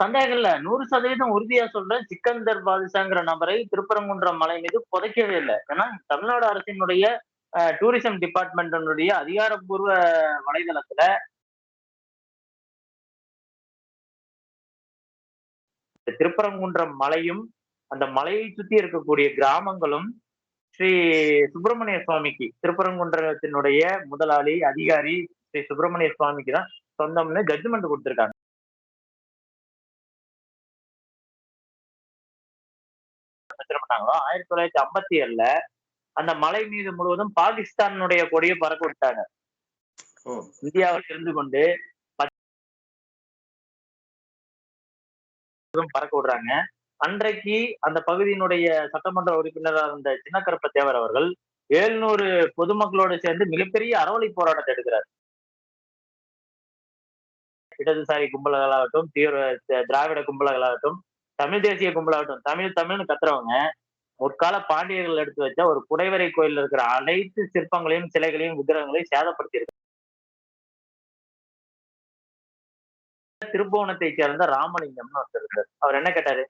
சந்தேகம் இல்ல நூறு சதவீதம் உறுதியா சொல்றேன் சிக்கந்தர் பாதுஷாங்கிற நபரை திருப்பரங்குன்றம் மலை மீது புதைக்கவே இல்லை. ஏன்னா தமிழ்நாடு அரசினுடைய டூரிசம் டிபார்ட்மெண்டினுடைய அதிகாரப்பூர்வ வலைதளத்துல இந்த திருப்பரங்குன்றம் மலையும் அந்த மலையை சுத்தி இருக்கக்கூடிய கிராமங்களும் ஸ்ரீ சுப்பிரமணிய சுவாமிக்கு திருப்பரங்குன்றத்தினுடைய முதலாளி அதிகாரி ஸ்ரீ சுப்பிரமணிய சுவாமிக்கு தான் சொந்தம்னு ஜட்ஜ்மெண்ட் கொடுத்துருக்காங்க. பண்ணாங்களோ ஆயிரத்தி தொள்ளாயிரத்தி ஐம்பத்தி ஏழுல அந்த மலை மீது முழுவதும் பாகிஸ்தானுடைய கொடியை பறக்க விட்டாங்க. இந்தியாவில் இருந்து கொண்டு பறக்க விடுறாங்க. அன்றைக்கு அந்த பகுதியினுடைய சட்டமன்ற உறுப்பினராக இருந்த சின்னக்கருப்ப தேவர் அவர்கள் எழுநூறு பொதுமக்களோடு சேர்ந்து மிகப்பெரிய அறவழி போராட்டத்தை எடுக்கிறார். இடதுசாரி கும்பல்களாகட்டும் தீவிர திராவிட கும்பல்களாகட்டும் தமிழ் தேசிய கும்பலாகட்டும் தமிழ் தமிழ்னு கத்துறவங்க முற்கால பாண்டியர்கள் எடுத்து வச்ச ஒரு குடைவரை கோயில் இருக்கிற அனைத்து சிற்பங்களையும் சிலைகளையும் விக்கிரகங்களையும் சேதப்படுத்தி திருப்புவனத்தை சேர்ந்த ராமலிங்கம்னு ஒருத்தர் அவர் என்ன கேட்டாரு?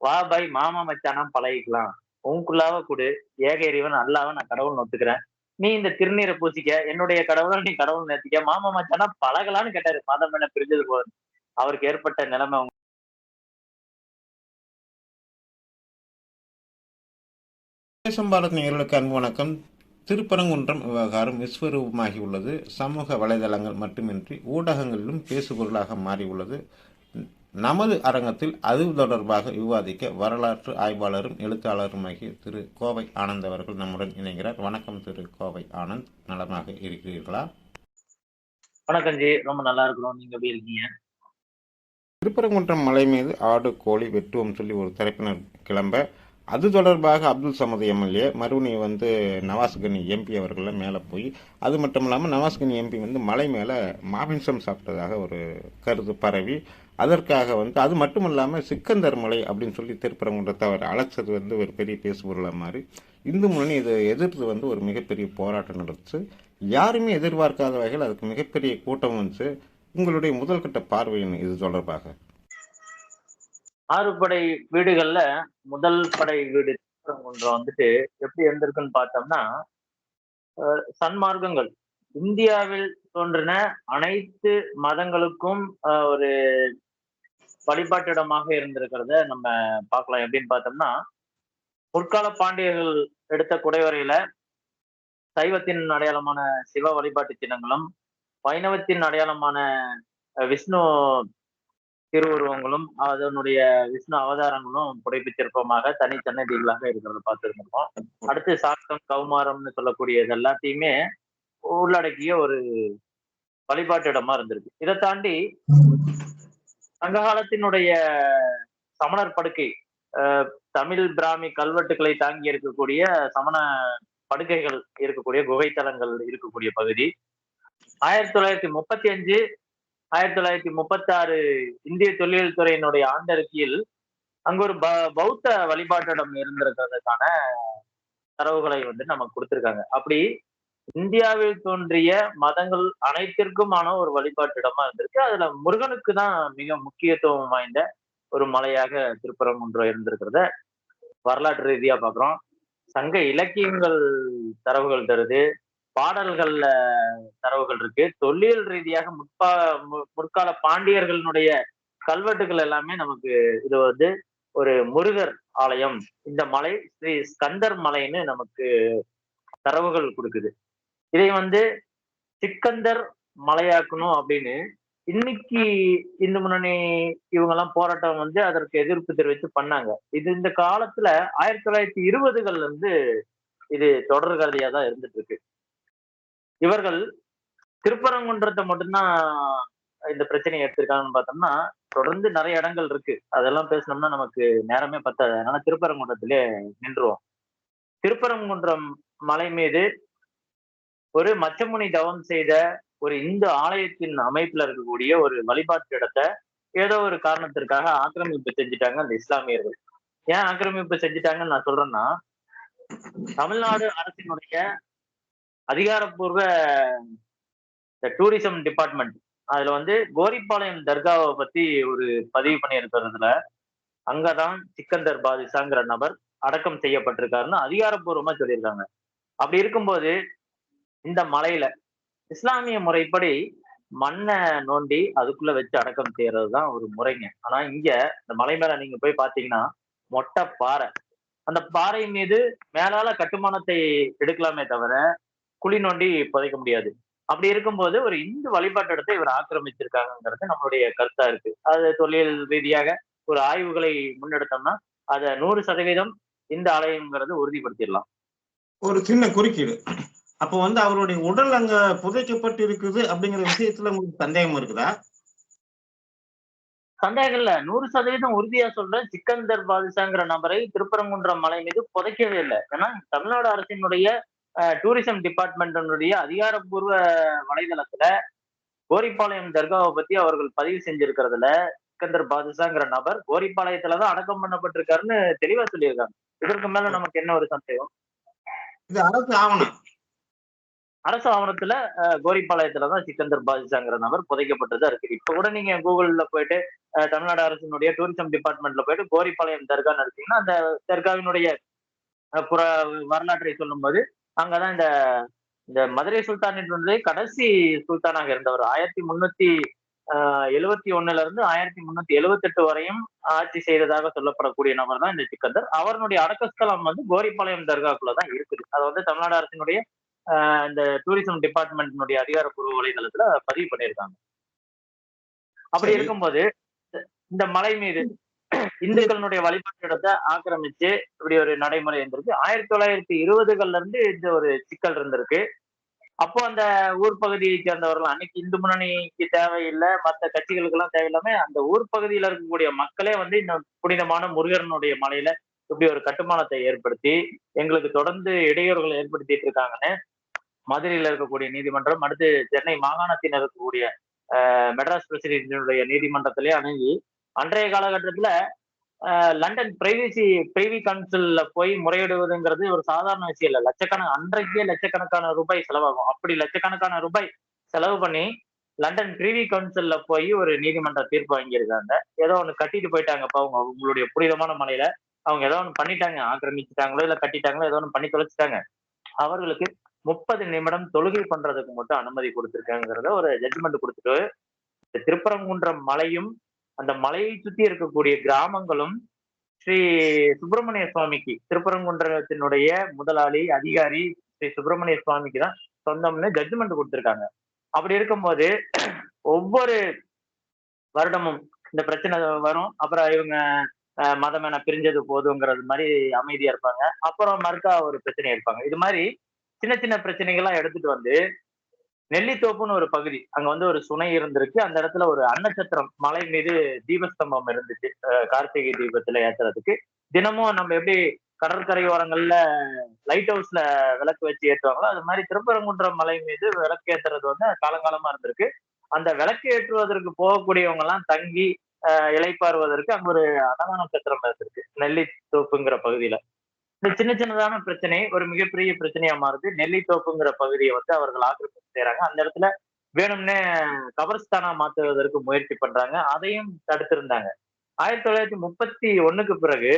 வா பாய் மாமா மச்சானா பழகிக்கலாம். உனக்குள்ளாவ குடு. ஏக இறைவன் அல்லாவ நான் கடவுள் ஒத்துக்கிறேன். நீ இந்த திருநீரை பூசிக்க என்னுடைய கடவுளை நீ கடவுள் நேர்த்திக்க மாமா மச்சானா பழகலான்னு கேட்டாரு. மதம் என்ன பிரிஞ்சது போது அவருக்கு ஏற்பட்ட நிலைமை தேசம் பாரத் நேயர்களுக்கு அன்பு வணக்கம். திருப்பரங்குன்றம் விவகாரம் விஸ்வரூபமாகி உள்ளது சமூக வலைதளங்கள் மட்டுமின்றி ஊடகங்களிலும் பேசுபொருளாக மாறியுள்ளது. நமது அரங்கத்தில் அது தொடர்பாக விவாதிக்க வரலாற்று ஆய்வாளரும் எழுத்தாளருமாகிய திரு கோவை ஆனந்த் அவர்கள் நம்முடன் இணைகிறார். வணக்கம் திரு கோவை ஆனந்த். நலமாக இருக்கிறீர்களா? வணக்கம் ஜி. ரொம்ப நல்லா இருக்கிறோம். நீங்க எப்படி இருக்கீங்க? திருப்பரங்குன்றம் மலை மீது ஆடு கோழி வெட்டுவோம் சொல்லி ஒரு தரப்பினர் கிளம்ப அது தொடர்பாக அப்துல் சமது எம்எல்ஏ மறுபடி வந்து நவாஸ் கனி எம்பி அவர்கள்லாம் மேலே போய் அது மட்டும் இல்லாமல் நவாஸ் கனி எம்பி வந்து மலை மேலே மாமிசம் சாப்பிட்டதாக ஒரு கருத்து பரவி அதற்காக வந்து அது மட்டும் இல்லாமல் சிக்கந்தர் மலை அப்படின்னு சொல்லி திருப்பரங்குன்றத்தை அவர் அழைச்சது வந்து ஒரு பெரிய பேசுபொருளாக மாறி இந்து முன்னணி இதை எதிர்த்து வந்து ஒரு மிகப்பெரிய போராட்டம் நடந்துச்சு. யாருமே எதிர்பார்க்காத வகையில் அதுக்கு மிகப்பெரிய கூட்டம் வந்துச்சு. உங்களுடைய முதல்கட்ட பார்வையின் இது தொடர்பாக. ஆறு படை வீடுகள்ல முதல் படை வீடு திருப்பரங்குன்றம் வந்துட்டு எப்படி இருந்திருக்குன்னு பார்த்தோம்னா சன்மார்க்கங்கள். இந்தியாவில் தோன்றின அனைத்து மதங்களுக்கும் அஹ், ஒரு வழிபாட்டிடமாக இருந்திருக்கிறத நம்ம பார்க்கலாம். எப்படின்னு பார்த்தோம்னா முற்கால பாண்டியர்கள் எடுத்த குடைவரையில சைவத்தின் அடையாளமான சிவ வழிபாட்டு சின்னங்களும் வைணவத்தின் அடையாளமான விஷ்ணு திருவுருவங்களும் அதனுடைய விஷ்ணு அவதாரங்களும் புடைப்பிச்சிருப்பமாக தனி சன்னதிகளாக இருக்கிறத பார்த்துருந்துருக்கோம். அடுத்து சாத்தம் கௌமாரம்னு சொல்லக்கூடியது எல்லாத்தையுமே உள்ளடக்கிய ஒரு வழிபாட்டு இடமா இருந்திருக்கு. இதை தாண்டி சங்ககாலத்தினுடைய சமணர் படுக்கை அஹ், தமிழ் பிராமி கல்வெட்டுக்களை தாங்கி இருக்கக்கூடிய சமண படுக்கைகள் இருக்கக்கூடிய குகைத்தலங்கள் இருக்கக்கூடிய பகுதி. ஆயிரத்தி தொள்ளாயிரத்தி முப்பத்தி அஞ்சு ஆயிரத்தி தொள்ளாயிரத்தி முப்பத்தி ஆறு இந்திய தொழில் துறையினுடைய ஆண்டறிக்கையில் அங்க ஒரு ப- பௌத்த வழிபாட்டிடம் இருந்திருக்கிறதுக்கான தரவுகளை வந்து நமக்கு கொடுத்துருக்காங்க. அப்படி இந்தியாவில் தோன்றிய மதங்கள் அனைத்திற்குமான ஒரு வழிபாட்டிடமா இருந்திருக்கு. அதுல முருகனுக்கு தான் மிக முக்கியத்துவம் வாய்ந்த ஒரு மலையாக திருப்பரங்குன்றம் இருந்திருக்கிறத வரலாற்று ரீதியா பாக்குறோம். சங்க இலக்கியங்கள் தரவுகள் தருது. பாடல்கள்ல தரவுகள் இருக்கு. தொல்லியல் ரீதியாக முற்பா மு- முற்கால பாண்டியர்களுடைய கல்வெட்டுகள் எல்லாமே நமக்கு இது வந்து ஒரு முருகர் ஆலயம். இந்த மலை ஸ்ரீ ஸ்கந்தர் மலைன்னு நமக்கு தரவுகள் கொடுக்குது. இதை வந்து சிக்கந்தர் மலையாக்கணும் அப்படின்னு இன்னைக்கு இந்து முன்னணி இவங்க எல்லாம் போராட்டம் வந்து அதற்கு எதிர்ப்பு தெரிவித்து பண்ணாங்க. இது இந்த காலத்துல ஆயிரத்தி தொள்ளாயிரத்தி இருபதுகள்ல இருந்து இது தொடர் கதையா தான் இருந்துட்டு இருக்கு. இவர்கள் திருப்பரங்குன்றத்தை மட்டும்தான் இந்த பிரச்சனையை எடுத்திருக்காங்கன்னு பார்த்தோம்னா தொடர்ந்து நிறைய இடங்கள் இருக்கு. அதெல்லாம் பேசணும்னா நமக்கு நேரமே பத்தாது. அதனால திருப்பரங்குன்றத்திலே நின்றுவோம். திருப்பரங்குன்றம் மலை மீது ஒரு மச்சமுனி தவம் செய்த ஒரு இந்து ஆலயத்தின் அமைப்புல இருக்கக்கூடிய ஒரு வழிபாட்டு இடத்தை ஏதோ ஒரு காரணத்திற்காக ஆக்கிரமிப்பு செஞ்சுட்டாங்க அந்த இஸ்லாமியர்கள். ஏன் ஆக்கிரமிப்பு செஞ்சுட்டாங்கன்னு நான் சொல்றேன்னா தமிழ்நாடு அரசினுடைய அதிகாரப்பூர்வ டூரிசம் டிபார்ட்மெண்ட் அதுல வந்து கோரிப்பாளையம் தர்காவை பத்தி ஒரு பதிவு பண்ணியிருக்கிறதுல அங்கதான் சிக்கந்தர் பாதிஷாங்கிற நபர் அடக்கம் செய்யப்பட்டிருக்காருன்னு அதிகாரப்பூர்வமா சொல்லியிருக்காங்க. அப்படி இருக்கும்போது இந்த மலையில இஸ்லாமிய முறைப்படி மண்ணை நோண்டி அதுக்குள்ள வச்சு அடக்கம் செய்யறது தான் ஒரு முறைங்க. ஆனா இங்க இந்த மலை மேல நீங்க போய் பாத்தீங்கன்னா மொட்டை பாறை. அந்த பாறை மீது மேலால கட்டுமானத்தை எடுக்கலாமே தவிர குழி நோண்டி புதைக்க முடியாது. அப்படி இருக்கும்போது ஒரு இந்து வழிபாட்டு இடத்தை இவர் ஆக்கிரமிச்சிருக்காங்கிறது நம்மளுடைய கருத்தா இருக்கு. அது தொழில் ரீதியாக ஒரு ஆய்வுகளை முன்னெடுத்தோம்னா அதை நூறு சதவீதம் இந்த ஆலயம்ங்கிறது உறுதிப்படுத்திடலாம். ஒரு சின்ன குறுக்கீடு. அப்போ வந்து அவருடைய உடல் அங்க புதைக்கப்பட்டு இருக்குது அப்படிங்கிற விஷயத்துல உங்களுக்கு சந்தேகம் இருக்குதா? சந்தேகம் இல்ல. நூறு சதவீதம் உறுதியா சொல்றேன். சிக்கந்தர் பாதுஷாங்கிற நபரை திருப்பரங்குன்றம் மலை மீது புதைக்கவே இல்லை. ஏன்னா தமிழ்நாடு அரசினுடைய டூரிசம் டிபார்ட்மெண்டினுடைய அதிகாரப்பூர்வ வலைதளத்துல கோரிப்பாளையம் தர்காவை பத்தி அவர்கள் பதிவு செஞ்சிருக்கிறதுல சிக்கந்தர் பாதுஷாங்கிற நபர் கோரிப்பாளையத்துலதான் அடக்கம் பண்ணப்பட்டிருக்காருன்னு தெளிவா சொல்லியிருக்காங்க. இதற்கு மேல நமக்கு என்ன ஒரு சந்தேகம்? இது அரசு ஆவணம். அரசு ஆவணத்துல கோரிப்பாளையத்துலதான் சிக்கந்தர் பாதுஷாங்கிற நபர் புதைக்கப்பட்டதா இருக்கு. இப்ப கூட நீங்க கூகுள்ல போயிட்டு தமிழ்நாடு அரசினுடைய டூரிசம் டிபார்ட்மெண்ட்ல போயிட்டு கோரிப்பாளையம் தர்கான்னு எடுத்தீங்கன்னா அந்த தர்காவினுடைய புற வரலாற்றை சொல்லும்போது அங்கதான் இந்த இந்த மதுரை சுல்தானினுடைய கடைசி சுல்தானாக இருந்தவர். ஆயிரத்தி முன்னூத்தி எழுவத்தி ஒண்ணுல இருந்து ஆயிரத்தி முன்னூத்தி எழுவத்தி எட்டு வரையும் ஆட்சி செய்ததாக சொல்லப்படக்கூடிய நபர் தான் இந்த சிக்கந்தர். அவருடைய அடக்கஸ்தலம் வந்து கோரிப்பாளையம் தர்காக்குள்ள தான் இருக்குது. அது வந்து தமிழ்நாடு அரசினுடைய இந்த டூரிசம் டிபார்ட்மெண்ட்டினுடைய அதிகாரப்பூர்வ வலைதளத்துல பதிவு பண்ணியிருக்காங்க. அப்படி. இருக்கும்போது இந்த மலை மீது இந்துக்களுடைய வழிபாட்டு இடத்தை ஆக்கிரமிச்சு இப்படி ஒரு நடைமுறை இருந்திருக்கு. ஆயிரத்தி தொள்ளாயிரத்தி இருபதுகள்ல இருந்து இந்த ஒரு சிக்கல் இருந்திருக்கு. அப்போ அந்த ஊர் பகுதியை சேர்ந்தவர்கள் அன்னைக்கு இந்து முன்னணிக்கு தேவையில்லை மற்ற கட்சிகளுக்கு எல்லாம் தேவையில்லாம அந்த ஊர் பகுதியில இருக்கக்கூடிய மக்களே வந்து இந்த புனிதமான முருகனுடைய மலையில இப்படி ஒரு கட்டுமானத்தை ஏற்படுத்தி எங்களுக்கு தொடர்ந்து இடையூறுகளை ஏற்படுத்திட்டு இருக்காங்கன்னு மதுரையில இருக்கக்கூடிய நீதிமன்றம் அடுத்து சென்னை மாகாணத்தில் இருக்கக்கூடிய மெட்ராஸ் பிரசிடென்டினுடைய நீதிமன்றத்திலே அணுகி அன்றைய காலகட்டத்துல லண்டன் பிரைவசி பிரைவி கவுன்சில்ல போய் முறையிடுவதுங்கிறது ஒரு சாதாரண விஷயம் இல்லை. லட்சக்கணக்கு அன்றைக்கே லட்சக்கணக்கான ரூபாய் செலவாகும். அப்படி லட்சக்கணக்கான ரூபாய் செலவு பண்ணி லண்டன் பிரிவி கவுன்சில்ல போய் ஒரு நீதிமன்ற தீர்ப்பு வாங்கியிருக்காங்க. ஏதோ ஒன்று கட்டிட்டு போயிட்டாங்கப்பா அவங்க உங்களுடைய புனிதமான மலையில. அவங்க ஏதோ ஒன்று பண்ணிட்டாங்க. ஆக்கிரமிச்சுட்டாங்களோ இல்லை கட்டிட்டாங்களோ ஏதோ ஒன்று பண்ணி தொலைச்சிட்டாங்க. அவர்களுக்கு முப்பது நிமிடம் தொழுகை பண்றதுக்கு மட்டும் அனுமதி கொடுத்துருக்காங்கிறத ஒரு ஜட்ஜ்மெண்ட் கொடுத்துட்டு இந்த திருப்பரங்குன்றம் மலையும் அந்த மலையை சுத்தி இருக்கக்கூடிய கிராமங்களும் ஸ்ரீ சுப்பிரமணிய சுவாமிக்கு திருப்பரங்குன்றத்தினுடைய முதலாளி அதிகாரி ஸ்ரீ சுப்பிரமணிய சுவாமிக்கு தான் சொந்தம்னு ஜட்ஜ்மெண்ட் கொடுத்திருக்காங்க. அப்படி இருக்கும்போது ஒவ்வொரு வருடமும் இந்த பிரச்சனை வரும். அப்புறம் இவங்க அஹ், மதம் என பிரிஞ்சது போதுங்கிறது மாதிரி அமைதியா இருப்பாங்க. அப்புறம் மறுக்கா ஒரு பிரச்சனை இருப்பாங்க இது மாதிரி சின்ன சின்ன பிரச்சனைகள்லாம் எடுத்துட்டு வந்து நெல்லித்தோப்புன்னு ஒரு பகுதி. அங்க வந்து ஒரு சுனை இருந்திருக்கு. அந்த இடத்துல ஒரு அன்னச்சத்திரம் மலை மீது தீபஸ்தம்பம் இருந்துச்சு. கார்த்திகை தீபத்துல ஏத்துறதுக்கு. தினமும் நம்ம எப்படி கடற்கரையோரங்கள்ல லைட் ஹவுஸ்ல விளக்கு வச்சு ஏற்றுவாங்களோ அது மாதிரி திருப்பரங்குன்றம் மலை மீது விளக்கு ஏத்துறது வந்து காலங்காலமா இருந்திருக்கு. அந்த விளக்கு ஏற்றுவதற்கு போகக்கூடியவங்க எல்லாம் தங்கி அஹ், இளைப்பாறுவதற்கு அங்க ஒரு அன்னதான சத்திரம் இருந்திருக்கு. நெல்லித்தோப்புங்கிற பகுதியில. இந்த சின்ன சின்னதான பிரச்சனை ஒரு மிகப்பெரிய பிரச்சனையா மாறுது. நெல்லித்தோப்புங்கிற பகுதியை வந்து அவர்கள் ஆக்கிரமிப்பு செய்யறாங்க அந்த இடத்துல வேணும்னே கபர்ஸ்தானா மாத்துவதற்கு முயற்சி பண்றாங்க. அதையும் தடுத்திருந்தாங்க. ஆயிரத்தி தொள்ளாயிரத்தி முப்பத்தி ஒண்ணுக்கு பிறகு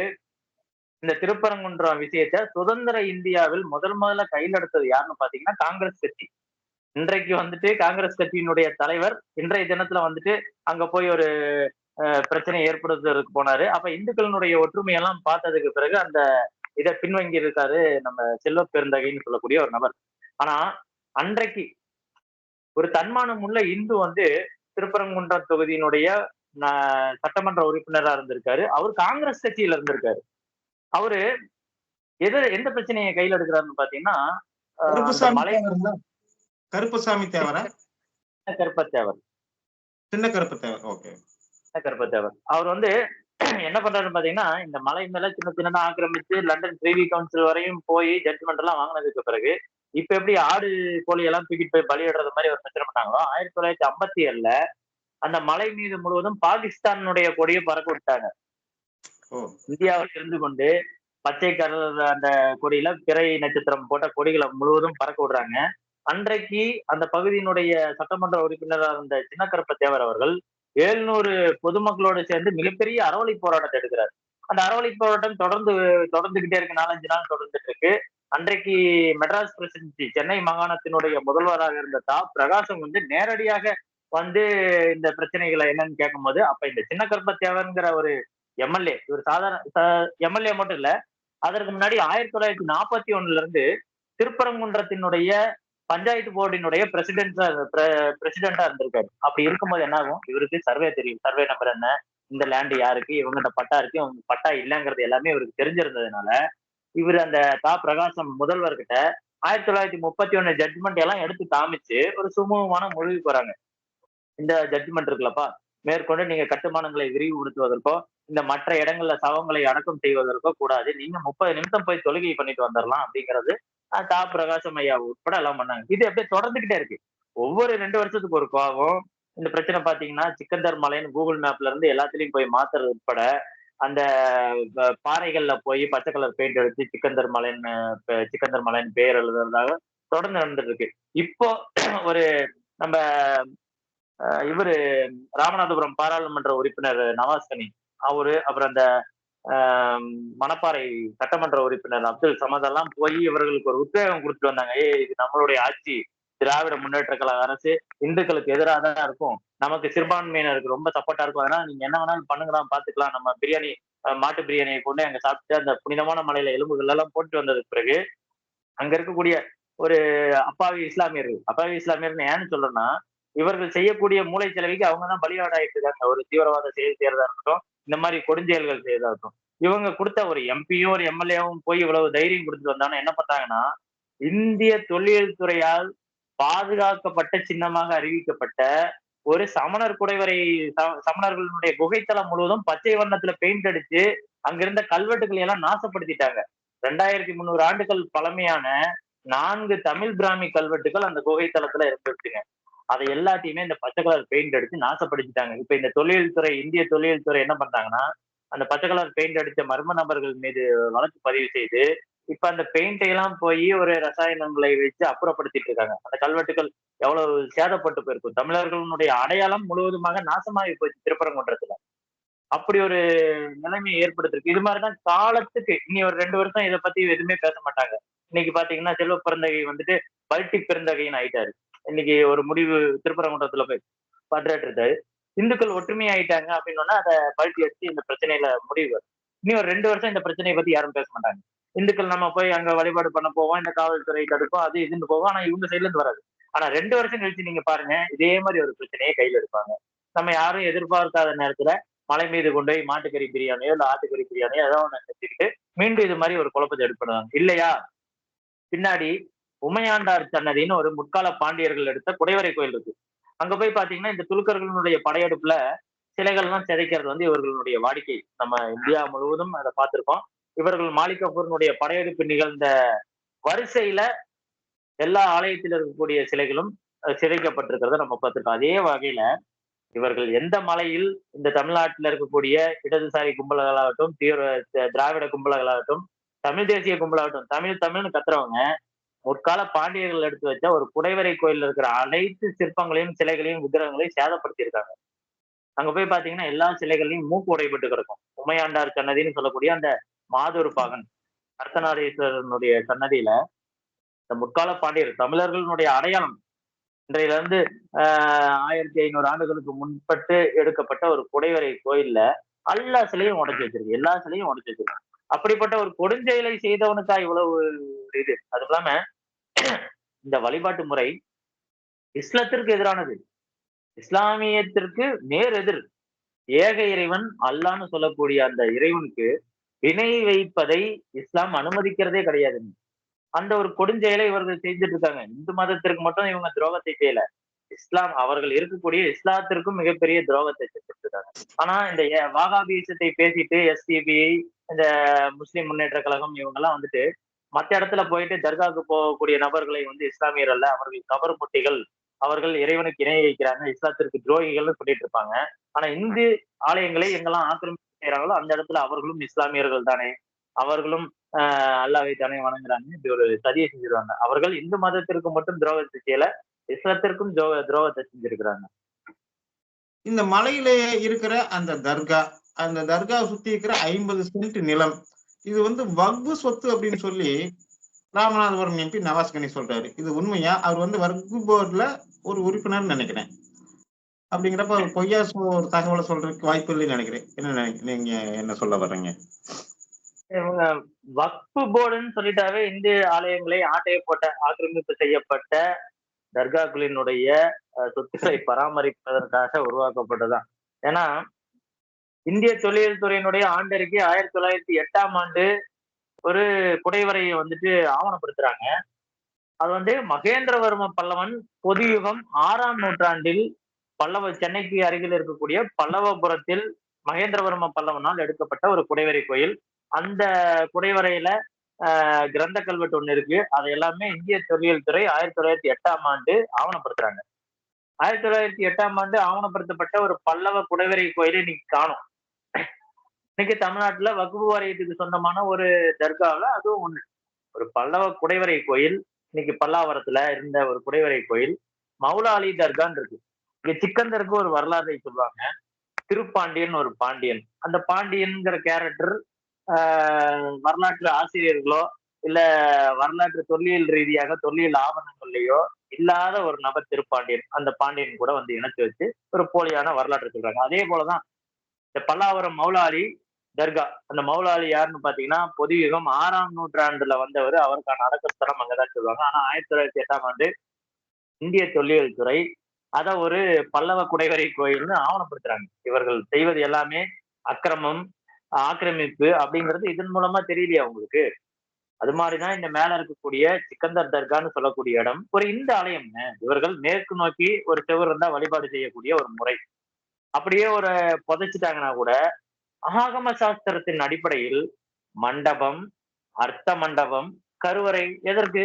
இந்த திருப்பரங்குன்றம் விஷயத்த சுதந்திர இந்தியாவில் முதல் முதல்ல கையில் எடுத்தது யாருன்னு பாத்தீங்கன்னா காங்கிரஸ் கட்சி. இன்றைக்கு வந்துட்டு காங்கிரஸ் கட்சியினுடைய தலைவர் இன்றைய தினத்துல வந்துட்டு அங்க போய் ஒரு அஹ், பிரச்சனை ஏற்படுத்துறதுக்கு போனாரு. அப்ப இந்துக்களினுடைய ஒற்றுமையெல்லாம் பார்த்ததுக்கு பிறகு அந்த இதை பின்வங்கி இருக்காரு நம்ம செல்வ பெருந்தகைன்னு சொல்லக்கூடிய ஒரு நபர். ஆனா அன்றைக்கு ஒரு தன்மானம் உள்ள இந்து வந்து திருப்பரங்குன்றம் தொகுதியினுடைய சட்டமன்ற உறுப்பினரா இருந்திருக்காரு. அவர் காங்கிரஸ் கட்சியில இருந்திருக்காரு. அவரு எது எந்த பிரச்சனையை கையில எடுக்கிறாருன்னு பாத்தீங்கன்னா கருப்புசாமி தேவரா? கருப்பத்தேவர். சின்ன கருப்பு தேவர் ஓகே கருப்பத்தேவர். அவர் வந்து என்ன பண்றாருன்னு பாத்தீங்கன்னா இந்த மலை மேல சின்ன சின்னதா ஆக்கிரமிச்சு லண்டன் பிரிவி கவுன்சில் வரையும் போய் ஜட்ஜ்மெண்ட் எல்லாம் வாங்கினதுக்கு பிறகு இப்ப எப்படி ஆடு கோழி எல்லாம் தூக்கிட்டு போய் பலியிடுறது மாதிரி ஒரு பிரச்சனை பண்ணாங்களோ ஆயிரத்தி தொள்ளாயிரத்தி ஐம்பத்தி ஏழுல அந்த மலை மீது முழுவதும் பாகிஸ்தானுடைய கொடியை பறக்க விட்டாங்க. இந்தியாவில் இருந்து கொண்டு பச்சை கலர் அந்த கொடியில பிறை நட்சத்திரம் போட்ட கொடிகளை முழுவதும் பறக்க விடுறாங்க. அன்றைக்கு அந்த பகுதியினுடைய சட்டமன்ற உறுப்பினராக இருந்த சின்னக்கருப்ப தேவர் அவர்கள் எழுநூறு பொதுமக்களோடு சேர்ந்து மிகப்பெரிய அறவழி போராட்டத்தை எடுக்கிறார். அந்த அறவழி போராட்டம் தொடர்ந்து தொடர்ந்துகிட்டே இருக்கு. நாலஞ்சு நாள் தொடர்ந்துட்டு இருக்கு. அன்றைக்கு மெட்ராஸ் பிரசிடென்சி சென்னை மாகாணத்தினுடைய முதல்வராக இருந்த தா. பிரகாசம் வந்து நேரடியாக வந்து இந்த பிரச்சனைகளை என்னன்னு கேட்கும்போது அப்ப இந்த சின்ன கருப்பத்தேவர்ங்கிற ஒரு எம்எல்ஏ இவர் சாதாரண எம்எல்ஏ மட்டும் இல்ல அதற்கு முன்னாடி ஆயிரத்தி தொள்ளாயிரத்தி நாற்பத்தி ஒண்ணுல இருந்து திருப்பரங்குன்றத்தினுடைய பஞ்சாயத்து போர்டினுடைய பிரசிடென்டா பிரசிடென்டா இருந்திருக்காரு. அப்படி இருக்கும்போது என்ன ஆகும் இவருக்கு சர்வே தெரியும். சர்வே நம்பர் என்ன? இந்த லேண்ட் யாருக்கு? இவங்ககிட்ட பட்டா இருக்கு. இவங்க பட்டா இல்லைங்கிறது எல்லாமே இவருக்கு தெரிஞ்சிருந்ததுனால இவர் அந்த தா. பிரகாசம் முதல்வர்கிட்ட ஆயிரத்தி தொள்ளாயிரத்தி முப்பத்தி ஒன்னு ஜட்ஜ்மெண்ட் எல்லாம் எடுத்து காமிச்சு ஒரு சுமூகமான முடிவுக்கு போறாங்க. இந்த ஜட்ஜ்மெண்ட் இருக்குல்லப்பா. மேற்கொண்டு நீங்க கட்டுமானங்களை விரிவுபடுத்துவதற்கோ இந்த மற்ற இடங்கள்ல சவங்களை அடக்கம் செய்வதற்கோ கூடாது. நீங்க முப்பது நிமிஷம் போய் தொழுகை பண்ணிட்டு வந்துடலாம் அப்படிங்கிறது தா பிரகாசம் ஐயா உட்பட எல்லாம் பண்ணாங்க. இது அப்படியே தொடர்ந்துகிட்டே இருக்கு. ஒவ்வொரு ரெண்டு வருஷத்துக்கு ஒரு கோவம் இந்த பிரச்சனை பாத்தீங்கன்னா சிக்கந்தர் மலைன்னு கூகுள் மேப்ல இருந்து எல்லாத்துலயும் போய் மாத்துறது உட்பட அந்த பாறைகள்ல போய் பச்சை கலர் பெயிண்ட் அடிச்சு சிக்கந்தர் மலைன்னு சிக்கந்தர் மலைன்னு பேர் எழுதுறதாக தொடர்ந்து நடந்துட்டு இருக்கு இப்போ ஒரு நம்ம இவரு ராமநாதபுரம் பாராளுமன்ற உறுப்பினர் நவாஸ் கனி அவரு அப்புறம் அந்த மணப்பாறை சட்டமன்ற உறுப்பினர் அப்துல் சமத் எல்லாம் போய் இவர்களுக்கு ஒரு உத்வேகம் கொடுத்துட்டு வந்தாங்க. ஏய் இது நம்மளுடைய ஆட்சி. திராவிட முன்னேற்ற கழக அரசு இந்துக்களுக்கு எதிராக தான் இருக்கும். நமக்கு சிறுபான்மையினருக்கு ரொம்ப சப்போர்ட்டா இருக்கும். அதனால நீங்க என்ன வேணாலும் பண்ணுங்கலாம் பாத்துக்கலாம். நம்ம பிரியாணி மாட்டு பிரியாணியை கொண்டு அங்க சாப்பிட்டு அந்த புனிதமான மலையில எலும்புகள் எல்லாம் போட்டு வந்ததுக்கு பிறகு அங்க இருக்கக்கூடிய ஒரு அப்பாவி இஸ்லாமியர்கள் அப்பாவி இஸ்லாமியர்னு ஏன்னு சொல்றேன்னா இவர்கள் செய்யக்கூடிய மூளை செலவிக்கு அவங்க தான் பலியாடாயிட்டு இருக்காங்க. ஒரு தீவிரவாத செயல் செய்யறதா இருக்கட்டும் இந்த மாதிரி கொடுஞ்செயல்கள் செய்யறதா இவங்க கொடுத்த ஒரு எம்பியும் ஒரு எம்எல்ஏவும் போய் இவ்வளவு தைரியம் கொடுத்துட்டு வந்தாங்கன்னா என்ன பண்ணாங்கன்னா இந்திய தொழில் துறையால் பாதுகாக்கப்பட்ட சின்னமாக அறிவிக்கப்பட்ட ஒரு சமணர் குடைவரை சமணர்களுடைய குகைத்தலம் முழுவதும் பச்சை வண்ணத்துல பெயிண்ட் அடிச்சு அங்கிருந்த கல்வெட்டுகளை எல்லாம் நாசப்படுத்திட்டாங்க. ரெண்டாயிரத்தி முந்நூறு ஆண்டுகள் பழமையான நான்கு தமிழ் பிராமி கல்வெட்டுகள் அந்த குகைத்தலத்துல இருந்துச்சுங்க அதை எல்லாத்தையுமே இந்த பச்சை கலர் பெயிண்ட் அடிச்சு நாசப்படுத்திட்டாங்க. இப்ப இந்த தொழில் துறை இந்திய தொழில் துறை என்ன பண்றாங்கன்னா அந்த பச்சை கலர் பெயிண்ட் அடிச்ச மர்ம நபர்கள் மீது வழக்கு பதிவு செய்து இப்ப அந்த பெயிண்டை எல்லாம் போய் ஒரு ரசாயனங்களை வச்சு அப்புறப்படுத்திட்டு இருக்காங்க. அந்த கல்வெட்டுகள் எவ்வளவு சேதப்பட்டு போயிருக்கும் தமிழர்களுடைய அடையாளம் முழுவதுமாக நாசமாகி போச்சு திருப்பரங்குன்றத்துல. அப்படி ஒரு நிலைமையை ஏற்படுத்திருக்கு. இது மாதிரிதான் காலத்துக்கு இனி ஒரு ரெண்டு வருஷம் இதை பத்தி எதுவுமே பேச மாட்டாங்க. இன்னைக்கு பாத்தீங்கன்னா செல்வ பிறந்தகை வந்துட்டு பல்டி பிறந்தகைன்னு ஆயிட்டாரு. இன்னைக்கு ஒரு முடிவு திருப்பரங்குன்றத்துல போய் பண்றாட்டு இருக்காரு. இந்துக்கள் ஒற்றுமை ஆயிட்டாங்க அப்படின்னு அதை பழுத்தி வச்சு இந்த பிரச்சனையில முடிவு இனி ஒரு ரெண்டு வருஷம் இந்த பிரச்சனையை பத்தி யாரும் பேச மாட்டாங்க. இந்துக்கள் நம்ம போய் அங்க வழிபாடு பண்ண போவோம் இந்த காவல்துறை தடுப்போம் அது இதுன்னு போவோம் ஆனா இவங்க சைட்ல இருந்து வராது. ஆனா ரெண்டு வருஷம் கழிச்சு நீங்க பாருங்க இதே மாதிரி ஒரு பிரச்சனையை கையில எடுப்பாங்க. நம்ம யாரும் எதிர்பார்க்காத நேரத்துல மலை மீது கொண்டு போய் மாட்டுக்கறி பிரியாணியோ இல்ல ஆட்டுக்கறி பிரியாணியோ ஏதோ ஒண்ணு செஞ்சுக்கிட்டு மீண்டும் இது மாதிரி ஒரு குழப்பத்தை எடுப்படுவாங்க இல்லையா? பின்னாடி உமையாண்டார் சன்னதின்னு ஒரு முற்கால பாண்டியர்கள் எடுத்த குடைவரை கோயில் இருக்கு. அங்க போய் பாத்தீங்கன்னா இந்த துலுக்கர்களுடைய படையெடுப்புல சிலைகள்லாம் சிதைக்கிறது வந்து இவர்களுடைய வாடிக்கை. நம்ம இந்தியா முழுவதும் அதை பார்த்திருக்கோம். இவர்கள் மாலிகப்பூரினுடைய படையெடுப்பு நிகழ்ந்த வரிசையில எல்லா ஆலயத்தில் இருக்கக்கூடிய சிலைகளும் சிதைக்கப்பட்டிருக்கிறத நம்ம பார்த்திருக்கோம். அதே வகையில இவர்கள் எந்த மலையில் இந்த தமிழ்நாட்டில் இருக்கக்கூடிய இடதுசாரி கும்பல்களாகட்டும் தீவிர த- திராவிட கும்பல்களாகட்டும் தமிழ் தேசிய கும்பலாகட்டும் தமிழ் தமிழ்னு கத்துறவங்க முற்கால பாண்டியர்கள் எடுத்து வச்ச ஒரு குடைவரை கோயில்ல இருக்கிற அனைத்து சிற்பங்களையும் சிலைகளையும் விக்கிரகங்களையும் சேதப்படுத்தியிருக்காங்க. அங்க போய் பாத்தீங்கன்னா எல்லா சிலைகளையும் மூக்கு உடைபட்டு கிடக்கும். உமையாண்டார் சன்னதின்னு சொல்லக்கூடிய அந்த மாதூர் பாகன் அர்த்தநாரீஸ்வரனுடைய சன்னதியில இந்த முற்கால பாண்டியர் தமிழர்களுடைய அடையாளம். இன்றையில இருந்து ஆஹ் ஆயிரத்தி ஐநூறு ஆண்டுகளுக்கு முன்பட்டு எடுக்கப்பட்ட ஒரு குடைவரை கோயில்ல எல்லா சிலையும் உடச்சி வச்சிருக்கு. எல்லா சிலையும் உடச்சி வச்சிருக்காங்க. அப்படிப்பட்ட ஒரு கொடுஞ்செயலை செய்தவனுக்கா இவ்வளவு இது? அது இல்லாம இந்த வழிபாட்டு முறை இஸ்லாத்திற்கு எதிரானது. இஸ்லாமியத்திற்கு நேர் எதிர் ஏக இறைவன் அல்லான்னு சொல்லக்கூடிய அந்த இறைவனுக்கு வினை வைப்பதை இஸ்லாம் அனுமதிக்கிறதே கிடையாது. அந்த ஒரு கொடுஞ்செயலை இவர்கள் செஞ்சுட்டு இருக்காங்க. இந்து மதத்திற்கு மட்டும் இவங்க துரோகத்தை செய்யல. இஸ்லாம் அவர்கள் இருக்கக்கூடிய இஸ்லாத்திற்கும் மிகப்பெரிய துரோகத்தை செஞ்சுட்டு இருக்காங்க. ஆனா இந்த ஏ- வாகாபிசத்தை பேசிட்டு எஸ்டிபி இந்த முஸ்லிம் முன்னேற்ற கழகம் இவங்க எல்லாம் வந்துட்டு மத்த இடத்துல போயிட்டு தர்காவுக்கு போகக்கூடிய நபர்களை வந்து இஸ்லாமியர் அல்ல அவர்கள் கவர் முட்டிகள் அவர்கள் இறைவனுக்கு இணை வைக்கிறாங்க இஸ்லாத்திற்கு துரோகிகள்னு சொல்லிட்டு இருப்பாங்க. ஆனா இந்து ஆலயங்களை எங்கெல்லாம் ஆக்கிரமிப்பு செய்யறாங்களோ அந்த இடத்துல அவர்களும் இஸ்லாமியர்கள் தானே. அவர்களும் ஆஹ் அல்லாவை தானே வணங்குறாங்க இப்படி ஒரு சதியை செஞ்சிருவாங்க. அவர்கள் இந்து மதத்திற்கு மட்டும் துரோகத்தை செய்யல இஸ்லாத்திற்கும் துரோகத்தை செஞ்சிருக்கிறாங்க. இந்த மலையிலேயே இருக்கிற அந்த தர்கா அந்த தர்காவை சுத்தி இருக்கிற ஐம்பது சென்ட் நிலம் இது வந்து வக்பு சொத்து அப்படின்னு சொல்லி ராமநாதபுரம் எம்பி நவாஸ் கனி சொல்றாரு. இது உண்மையா? அவர் வந்து வக்பு போர்டுல ஒரு உறுப்பினர் நினைக்கிறேன். அப்படிங்கிறப்ப அவர் பொய்யா ஒரு தகவலை சொல்றதுக்கு வாய்ப்பு இல்லைன்னு நினைக்கிறேன். என்ன நீங்க என்ன சொல்ல வர்றீங்க? இவங்க வக்பு போர்டுன்னு சொல்லிட்டாவே இந்து ஆலயங்களை ஆட்டைய போட்ட ஆக்கிரமிப்பு செய்யப்பட்ட தர்காக்களினுடைய சொத்துக்களை பராமரிப்பதற்காக உருவாக்கப்பட்டதுதான். ஏன்னா இந்திய தொழில் துறையினுடைய ஆண்டறிக்கை ஆயிரத்தி தொள்ளாயிரத்தி எட்டாம் ஆண்டு ஒரு குடைவரையை வந்துட்டு ஆவணப்படுத்துறாங்க. அது வந்து மகேந்திரவர்ம பல்லவன் பொதுயுகம் ஆறாம் நூற்றாண்டில் பல்லவ சென்னைக்கு அருகில் இருக்கக்கூடிய பல்லவபுரத்தில் மகேந்திரவர்ம பல்லவனால் எடுக்கப்பட்ட ஒரு குடைவரை கோயில். அந்த குடைவரையில ஆஹ், கிரந்த கல்வெட்டு ஒண்ணு இருக்கு. அது எல்லாமே இந்திய தொல்லியல் துறை ஆயிரத்தி தொள்ளாயிரத்தி எட்டாம் ஆண்டு ஆவணப்படுத்துறாங்க. ஆயிரத்தி தொள்ளாயிரத்தி எட்டாம் ஆண்டு ஆவணப்படுத்தப்பட்ட ஒரு பல்லவ குடைவரை கோயிலை இன்னைக்கு காணும். இன்னைக்கு தமிழ்நாட்டுல வகுப்பு வாரியத்துக்கு சொந்தமான ஒரு தர்காவில் அதுவும் ஒண்ணு. ஒரு பல்லவ குடைவரை கோயில் இன்னைக்கு பல்லாவரத்துல இருந்த ஒரு குடைவரை கோயில் மௌலா அலி தர்கான்னு இருக்கு. இங்க சிக்கந்தருக்கு ஒரு வரலாறை சொல்லுவாங்க. திருப்பாண்டியன் ஒரு பாண்டியன். அந்த பாண்டியன்கிற கேரக்டர் வரலாற்று ஆசிரியர்களோ இல்ல வரலாற்று தொல்லியல் ரீதியாக தொல்லியல் ஆவணங்கள்லயோ இல்லாத ஒரு நபர் திருப்பாண்டியன். அந்த பாண்டியன் கூட வந்து இணைச்சு வச்சு ஒரு போலியான வரலாற்று சொல்றாங்க. அதே போலதான் இந்த பல்லாவரம் மௌலாலி தர்கா. அந்த மௌலாலி யாருன்னு பாத்தீங்கன்னா பொதுயுகம் ஆறாம் நூற்றாண்டுல வந்தவர். அவருக்கான அடக்கஸ்தலம் அங்கதான் சொல்லுவாங்க. ஆனா ஆயிரத்தி தொள்ளாயிரத்தி எட்டாம் ஆண்டு இந்திய தொல்லியல் துறை அத ஒரு பல்லவ குடைவரை கோயில்னு ஆவணப்படுத்துறாங்க. இவர்கள் செய்வது எல்லாமே அக்கிரமம் ஆக்கிரமிப்பு அப்படிங்கிறது இதன் மூலமா தெரியலையா உங்களுக்கு? அது மாதிரிதான் இந்த மேல இருக்கக்கூடிய சிக்கந்தர் தர்கான்னு சொல்லக்கூடிய இடம். ஒரு இந்த ஆலயம்ங்க இவர்கள் மேற்கு நோக்கி ஒரு செவர் இருந்தா வழிபாடு செய்யக்கூடிய ஒரு முறை. அப்படியே ஒரு புதைச்சிட்டாங்கன்னா கூட ஆகம சாஸ்திரத்தின் அடிப்படையில் மண்டபம் அர்த்த மண்டபம் கருவறை எதற்கு?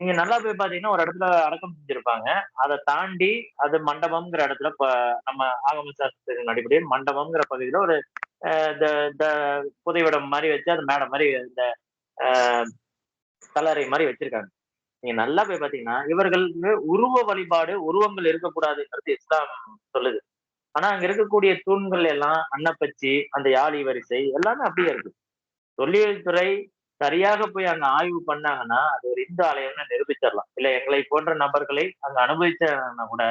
நீங்க நல்லா போய் பாத்தீங்கன்னா ஒரு இடத்துல அடக்கம் செஞ்சிருப்பாங்க. அதை தாண்டி அது மண்டபம்ங்கிற இடத்துல நம்ம ஆகம சாஸ்திரத்தின் அடிப்படையில் மண்டபம்ங்கிற பகுதியில ஒரு அஹ், இந்த புதைவிடம் மாதிரி வச்சு அது மேடம் மாதிரி இந்த அஹ், கல்லறை மாதிரி வச்சிருக்காங்க. நீங்க நல்லா போய் பாத்தீங்கன்னா இவர்கள் உருவ வழிபாடு உருவங்கள் இருக்கக்கூடாதுங்கிறது இஸ்லாம் சொல்லுது. ஆனா அங்க இருக்கக்கூடிய தூண்கள் எல்லாம் அன்னப்பச்சி அந்த யாழி வரிசை எல்லாமே அப்படியே இருக்கு. தொல்லியல் துறை சரியாக போய் அங்க ஆய்வு பண்ணாங்கன்னா அது ஒரு இந்து ஆலயம்னு நிரூபிச்சிடலாம். இல்ல எங்களை போன்ற நபர்களை அங்க அனுபவிச்சாங்கன்னா கூட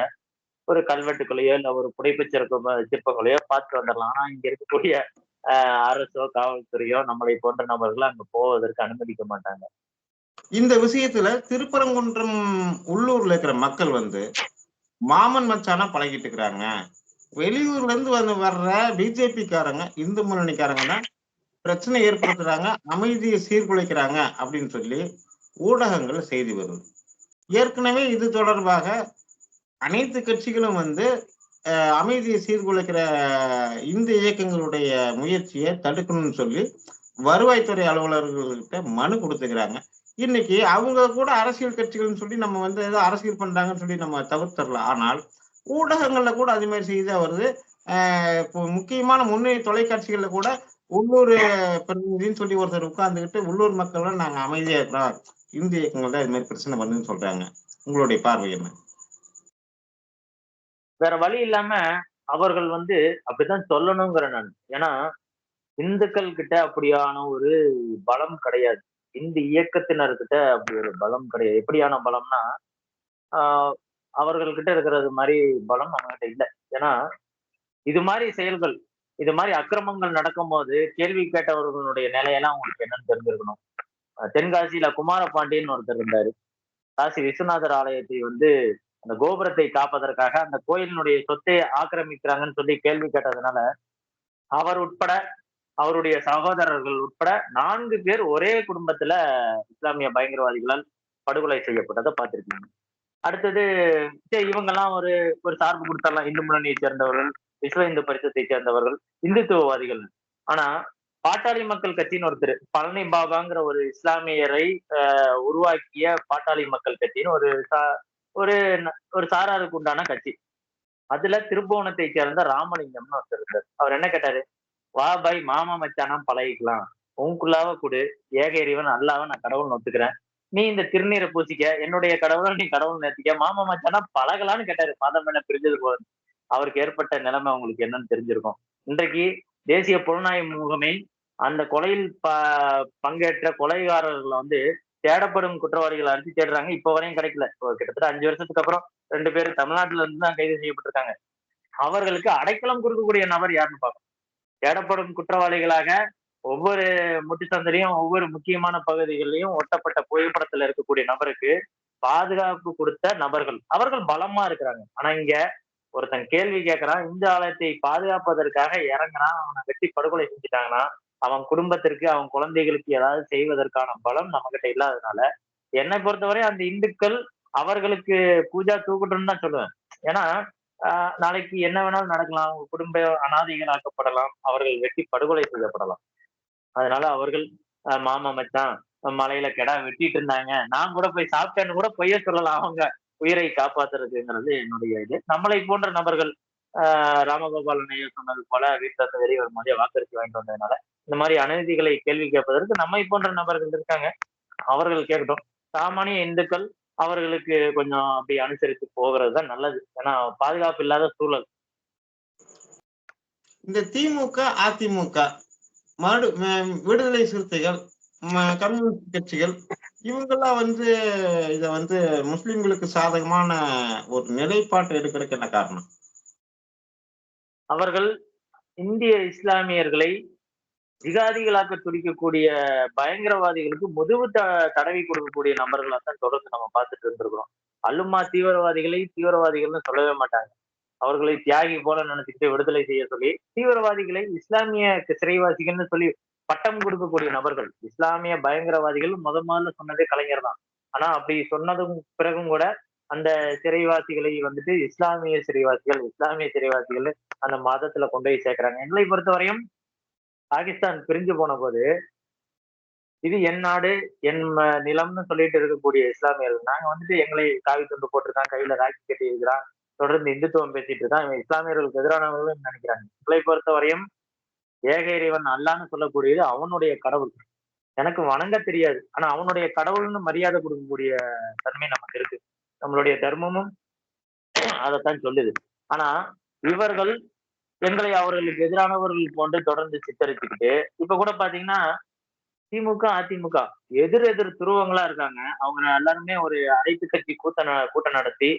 ஒரு கல்வெட்டுகளையோ இல்ல ஒரு புடைப்பு சிறப்பு சிற்பங்களையோ பார்த்து வந்துடலாம். ஆனா இங்க இருக்கக்கூடிய ஆஹ், அரசோ காவல்துறையோ நம்மளை போன்ற நபர்களை அங்க போவதற்கு அனுமதிக்க மாட்டாங்க. இந்த விஷயத்துல திருப்பரங்குன்றம் உள்ளூர்ல இருக்கிற மக்கள் வந்து மாமன் மச்சானா பழகிட்டு இருக்கிறாங்க வெளியூர்ல இருந்து வந்து வர்ற பிஜேபி காரங்க இந்து முன்னணிக்காரங்க தான் பிரச்சனை ஏற்படுத்துறாங்க அமைதியை சீர்குலைக்கிறாங்க அப்படின்னு சொல்லி ஊடகங்கள் செய்தி வருது. ஏற்கனவே இது தொடர்பாக அனைத்து கட்சிகளும் வந்து அமைதியை சீர்குலைக்கிற இந்த இயக்கங்களுடைய முயற்சியை தடுக்கணும்னு சொல்லி வருவாய்த்துறை அலுவலர்கள்கிட்ட மனு கொடுத்துக்கிறாங்க. இன்னைக்கு அவங்க கூட அரசியல் கட்சிகள்னு சொல்லி நம்ம வந்து ஏதோ அரசியல் பண்றாங்கன்னு சொல்லி நம்ம தவிர்த்தரலாம் ஆனால் ஊடகங்கள்ல கூட அது மாதிரி செய்தியா வருது. ஆஹ் இப்போ முக்கியமான முன்னணி தொலைக்காட்சிகள்ல கூட உள்ளூர் பிரதிநிதின்னு சொல்லி ஒருத்தர் உட்கார்ந்துக்கிட்டு உள்ளூர் மக்கள் நாங்க அமைதியா இருக்கிறோம். இந்திய இயக்கங்கள் தான் இது மாதிரி பிரச்சனை வருதுன்னு சொல்றாங்க. உங்களுடைய பார்வை என்ன? வேற வழி இல்லாம அவர்கள் வந்து அப்படித்தான் சொல்லணுங்கிற நான். ஏன்னா இந்துக்கள் கிட்ட அப்படியான ஒரு பலம் கிடையாது. இந்த இயக்கத்தினர்கிட்ட அப்படி ஒரு பலம் கிடையாது. எப்படியான பலம்னா ஆஹ் அவர்கள்கிட்ட இருக்கிறது மாதிரி பலம் அவங்ககிட்ட இல்லை. ஏன்னா இது மாதிரி செயல்கள் இது மாதிரி அக்கிரமங்கள் நடக்கும்போது கேள்வி கேட்டவர்களுடைய நிலையெல்லாம் உங்களுக்கு என்னன்னு தெரிஞ்சிருக்கணும். தென்காசியில குமார பாண்டியன் ஒருத்தர் இருந்தாரு. காசி விஸ்வநாதர் ஆலயத்தை வந்து அந்த கோபுரத்தை காப்பதற்காக அந்த கோயிலினுடைய சொத்தை ஆக்கிரமிக்கிறாங்கன்னு சொல்லி கேள்வி கேட்டதுனால அவர் உட்பட அவருடைய சகோதரர்கள் உட்பட நான்கு பேர் ஒரே குடும்பத்துல இஸ்லாமிய பயங்கரவாதிகளால் படுகொலை செய்யப்பட்டதை பார்த்திருக்காங்க. அடுத்தது சரி இவங்கெல்லாம் ஒரு ஒரு சார்பு கொடுத்தாலாம் இந்து முன்னணியை சேர்ந்தவர்கள் விஸ்வ இந்து பரிசத்தை சேர்ந்தவர்கள் இந்துத்துவவாதிகள். ஆனா பாட்டாளி மக்கள் கட்சின்னு ஒருத்தர் பழனி பாபாங்கிற ஒரு இஸ்லாமியரை ஆஹ், உருவாக்கிய பாட்டாளி மக்கள் கட்சின்னு ஒரு சா- ஒரு ஒரு சாராருக்கு உண்டான கட்சி. அதுல திருப்புவனத்தை சேர்ந்த ராமலிங்கம்னு ஒருத்தர் இருந்தார். அவர் என்ன கேட்டாரு? வா பாய் மாமா மச்சானா பழகிக்கலாம். உனக்குள்ளாவ கொடு. ஏக இறைவன் அல்லாவ நான் கடவுள் ஒத்துக்கிறேன் நீ இந்த திருநீரை பூசிக்க என்னுடைய கடவுளை நீ கடவுள் நேர்த்திக்க மாமா மச்சானா பழகலான்னு கேட்டாரு. மதம் என்ன பிரிஞ்சது போல. அவருக்கு ஏற்பட்ட நிலைமை உங்களுக்கு என்னன்னு தெரிஞ்சிருக்கும். இன்றைக்கு தேசிய புலனாய்வு முகமை அந்த கொலையில் ப பங்கேற்ற கொலைகாரர்களை வந்து தேடப்படும் குற்றவாளிகளை அடிச்சு தேடுறாங்க. இப்ப வரையும் கிடைக்கல. இப்போ கிட்டத்தட்ட அஞ்சு வருஷத்துக்கு அப்புறம் ரெண்டு பேர் தமிழ்நாட்டுல இருந்து தான் கைது செய்யப்பட்டிருக்காங்க. அவர்களுக்கு அடைக்கலம் கொடுக்கக்கூடிய நபர் யாருன்னு பார்க்கணும் தேடப்படும் குற்றவாளிகளாக ஒவ்வொரு முட்டுச்சந்திலையும் ஒவ்வொரு முக்கியமான பகுதிகளிலையும் ஒட்டப்பட்ட புகைப்படத்துல இருக்கக்கூடிய நபருக்கு பாதுகாப்பு கொடுத்த நபர்கள். அவர்கள் பலமா இருக்கிறாங்க. ஆனா இங்க ஒருத்தன் கேள்வி கேட்கறான் இந்த ஆலயத்தை பாதுகாப்பதற்காக இறங்குறான் அவனை வெட்டி படுகொலை செஞ்சுட்டாங்கன்னா அவன் குடும்பத்திற்கு அவன் குழந்தைகளுக்கு ஏதாவது செய்வதற்கான பலம் நம்ம கிட்ட இல்லாததுனால என்னை பொறுத்தவரை அந்த இந்துக்கள் அவர்களுக்கு பூஜா தூக்கட்டும்னு தான் சொல்லுவேன். ஏன்னா நாளைக்கு என்ன வேணாலும் நடக்கலாம். அவங்க குடும்ப அனாதைகளாக்கப்படலாம் அவர்கள் வெட்டி படுகொலை செய்யப்படலாம். அதனால அவர்கள் மாமா மச்சான் மலையில கெடா வெட்டிட்டு இருந்தாங்க. நான் கூட போய் சாப்பிட்டேன்னு கூட பொய்ய சொல்லலாம். அவங்க உயிரை காப்பாத்துறதுங்கிறது என்னுடைய இது. நம்மளை போன்ற நபர்கள் ஆஹ் ராமகோபாலன் சொன்னது போல வீட்டில் வெளியே ஒரு மாதிரியா வாக்கரிசி வாங்கிட்டு வந்ததுனால இந்த மாதிரி அநீதிகளை கேள்வி கேட்பதற்கு நம்மை போன்ற நபர்கள் இருக்காங்க. அவர்கள் கேட்கட்டும். சாமானிய இந்துக்கள் அவர்களுக்கு கொஞ்சம் அப்படி அனுசரித்து போகிறது தான் நல்லது. ஏன்னா பாதுகாப்பு இல்லாத சூழல். இந்த திமுக அதிமுக மறு விடுதலை சிறுத்தைகள் கம்யூனிஸ்ட் கட்சிகள் இவங்கெல்லாம் வந்து இத வந்து முஸ்லிம்களுக்கு சாதகமான ஒரு நிலைப்பாட்டை எடுக்கிறதுக்கு என்ன காரணம்? அவர்கள் இந்திய இஸ்லாமியர்களை ஜிகாதிகளாக்க துடிக்கக்கூடிய பயங்கரவாதிகளுக்கு முதுகு த தடவி கொடுக்கக்கூடிய நபர்களாக தான் தொடர்ந்து நம்ம பார்த்துட்டு இருந்திருக்கிறோம். அல்லுமா தீவிரவாதிகளை தீவிரவாதிகள்னு சொல்லவே மாட்டாங்க. அவர்களை தியாகி போல நினைச்சுக்கிட்டு விடுதலை செய்ய சொல்லி தீவிரவாதிகளை இஸ்லாமிய சிறைவாசிகள்னு சொல்லி பட்டம் கொடுக்கக்கூடிய நபர்கள். இஸ்லாமிய பயங்கரவாதிகள் முத முதல்ல சொன்னதே கலைஞர் தான். ஆனா அப்படி சொன்னதும் பிறகும் கூட அந்த சிறைவாசிகளை வந்துட்டு இஸ்லாமிய சிறைவாசிகள் இஸ்லாமிய சிறைவாசிகள் அந்த மதத்துல கொண்டு போய் சேர்க்கிறாங்க. எங்களை பொறுத்தவரையும் பாகிஸ்தான் பிரிஞ்சு போன போது இது என் நாடு என் நிலம்னு சொல்லிட்டு இருக்கக்கூடிய இஸ்லாமியர்கள். நாங்க வந்துட்டு எங்களை காவி துண்டு போட்டிருக்கான் கையில ராக்கி கட்டி இருக்கிறான். தொடர்ந்து இந்துத்துவம் பேசிட்டு இருக்கான். இவன் இஸ்லாமியர்களுக்கு எதிரானவர்கள் நினைக்கிறாங்க. உங்களை பொறுத்தவரையும் ஏக இறைவன் அல்லான்னு சொல்லக்கூடியது அவனுடைய கடவுள். எனக்கு வணங்க தெரியாது. ஆனா அவனுடைய கடவுள்னு மரியாதை கொடுக்கக்கூடிய தன்மை நமக்கு இருக்கு. நம்மளுடைய தர்மமும் அதைத்தான் சொல்லுது. ஆனா இவர்கள் எங்களை அவர்களுக்கு எதிரானவர்கள் போன்று தொடர்ந்து சித்தரிச்சுக்கிட்டு இப்ப கூட பாத்தீங்கன்னா திமுக அதிமுக எதிர் எதிர் துருவங்களா இருக்காங்க. அவங்க எல்லாருமே ஒரு அனைத்து கட்சி கூட்ட கூட்டம் நடத்தி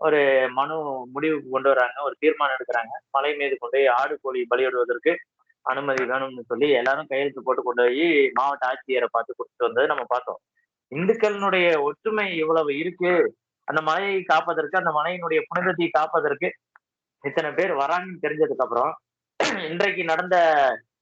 ஒரு மனு முடிவுக்கு கொண்டு வராங்க ஒரு தீர்மானம் எடுக்கிறாங்க. மலை மீது கொண்டு போய் ஆடு கோழி பலியிடுவதற்கு அனுமதி வேணும்னு சொல்லி எல்லாரும் கையெழுத்து போட்டு கொண்டு போய் மாவட்ட ஆட்சியரை பார்த்து கொடுத்துட்டு வந்தது நம்ம பார்த்தோம். இந்துக்களினுடைய ஒற்றுமை இவ்வளவு இருக்கு. அந்த மலையை காப்பதற்கு அந்த மலையினுடைய புனிதத்தை காப்பதற்கு இத்தனை பேர் வராங்கன்னு தெரிஞ்சதுக்கு அப்புறம் இன்றைக்கு நடந்த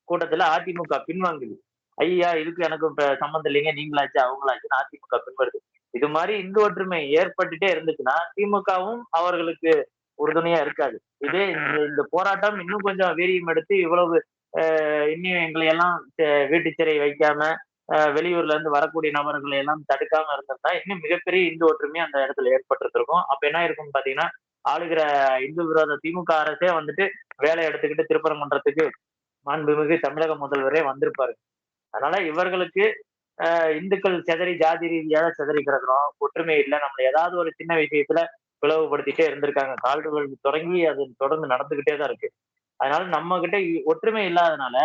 கூட்டத்துல அதிமுக பின்வாங்குது. ஐயா இதுக்கு எனக்கு இப்ப சம்மந்தம் இல்லைங்க நீங்களாச்சு அவங்களாச்சுன்னு அதிமுக பின்வருது. இது மாதிரி இந்து ஒற்றுமை ஏற்பட்டுட்டே இருந்துச்சுன்னா திமுகவும் அவர்களுக்கு உறுதுணையா இருக்காது. இதே இந்த இந்த போராட்டம் இன்னும் கொஞ்சம் வீரியம் எடுத்து இவ்வளவு ஆஹ் இன்னும் எங்களை எல்லாம் வீட்டு சிறை வைக்காம வெளியூர்ல இருந்து வரக்கூடிய நபர்களை எல்லாம் தடுக்காம இருந்திருந்தா இன்னும் மிகப்பெரிய இந்து ஒற்றுமை அந்த இடத்துல ஏற்பட்டிருக்கும் அப்ப என்ன இருக்கும்னு பாத்தீங்கன்னா ஆளுகிற இந்து விரோத திமுக அரசே வந்துட்டு வேலை எடுத்துக்கிட்டு திருப்பரங்குன்றத்துக்கு மாண்புமிகு தமிழக முதல்வரே வந்திருப்பாரு. அதனால இவர்களுக்கு இந்துக்கள் செதறி ஜாதி ரீதியாக செதறி கிடக்கிறோம். ஒற்றுமை இல்லை. நம்மளை ஏதாவது ஒரு சின்ன விஷயத்துல பிளவுபடுத்திட்டே இருந்திருக்காங்க. கால்டுகள் தொடங்கி அது தொடர்ந்து நடந்துகிட்டே தான் இருக்கு. அதனால நம்ம கிட்ட ஒற்றுமை இல்லாதனால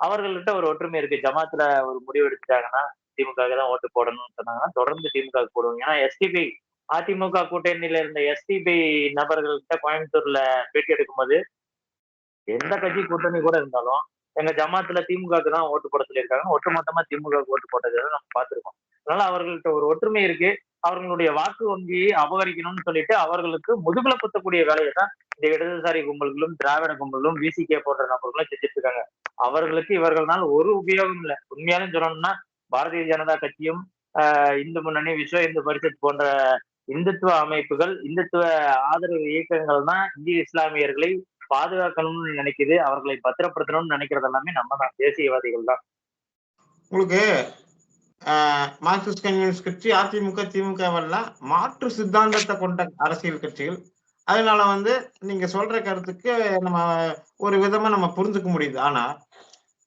அவர்கள்கிட்ட ஒரு ஒற்றுமை இருக்கு. ஜமாத்துல ஒரு முடிவு எடுத்துட்டாங்கன்னா திமுக தான் ஓட்டு போடணும்னு சொன்னாங்கன்னா தொடர்ந்து திமுக போடுவாங்க. போடுவோம் ஏன்னா எஸ்டிபி அதிமுக கூட்டணியில இருந்த எஸ்டிபி நபர்கள்கிட்ட கோயம்புத்தூர்ல பேட்டி எடுக்கும்போது எந்த கட்சி கூட்டணி கூட இருந்தாலும் எங்க ஜமாத்துல திமுகவுக்கு தான் ஓட்டு போட சொல்லியிருக்காங்க. ஒட்டுமொத்தமா திமுக ஓட்டு போட்டதை நம்ம பார்த்திருக்கோம். அதனால அவர்கள்ட்ட ஒரு ஒற்றுமை இருக்கு. அவர்களுடைய வாக்கு வங்கியை அபகரிக்கணும்னு சொல்லிட்டு அவர்களுக்கு முதுகுல குத்தக்கூடிய வேலையை தான் இந்த இடதுசாரி கும்பல்களும் திராவிட கும்பல்களும் விசிகே போன்ற நபர்களும் செஞ்சுட்டு இருக்காங்க அவர்களுக்கு இவர்களால் ஒரு உபயோகம் இல்லை. உண்மையாலும் சொல்லணும்னா பாரதிய ஜனதா கட்சியும் ஆஹ் இந்து முன்னணி விஸ்வ இந்து பரிஷத் போன்ற இந்துத்துவ அமைப்புகள் இந்துத்துவ ஆதரவு இயக்கங்கள் தான் இந்திய இஸ்லாமியர்களை பாதுகாக்கணும்னு நினைக்குது அவர்களை பத்திரப்படுத்தணும்னு நினைக்கிறது எல்லாமே நம்ம தான் தேசியவாதிகள் தான் உங்களுக்கு ஆஹ், மார்க்சிஸ்ட் கம்யூனிஸ்ட் கட்சி அதிமுக திமுகவெல்லாம் மாற்று சித்தாந்தத்தை கொண்ட அரசியல் கட்சிகள் அதனால வந்து நீங்க சொல்ற கருத்துக்கு நம்ம ஒரு விதமா நம்ம புரிஞ்சுக்க முடியுது. ஆனா